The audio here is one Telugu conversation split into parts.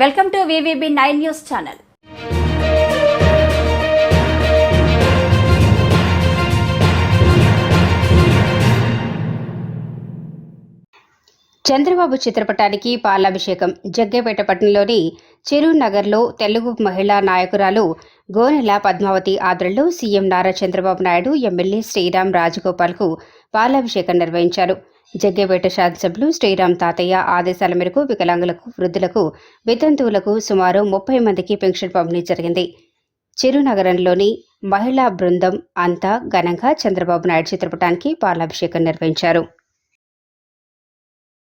Welcome to VVB nine news channel. Chandrababu చిత్రపటానికి పాలాభిషేకం. జగ్గేపేట పట్టణంలోని చిరునగర్లో తెలుగు మహిళా నాయకురాలు గోనెల పద్మావతి ఆధ్వర్యంలో సీఎం నారా చంద్రబాబు నాయుడు ఎమ్మెల్యే శ్రీరామ్ రాజగోపాల్కు పాలాభిషేకం నిర్వహించారు. జగ్గేపేట శాసనసభ్యులు శ్రీరామ్ తాతయ్య ఆదేశాల మేరకు వికలాంగులకు వృద్ధులకు వితంతువులకు సుమారు ముప్పై మందికి పెన్షన్ పంపిణీ జరిగింది. చిరునగరంలోని మహిళా బృందం అంతా ఘనంగా చంద్రబాబు నాయుడు చిత్రపటానికి పాలాభిషేకం నిర్వహించారు.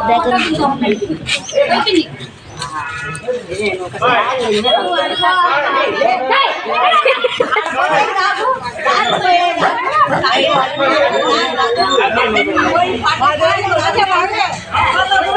వెనక నుంచి పోయింది ఆ,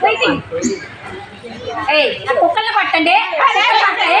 పోయింది ఏయ్ ఆ కుక్కల్ని పట్టండి కుక్కల్ని పట్టండి.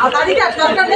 আর তাদেরকে সরকার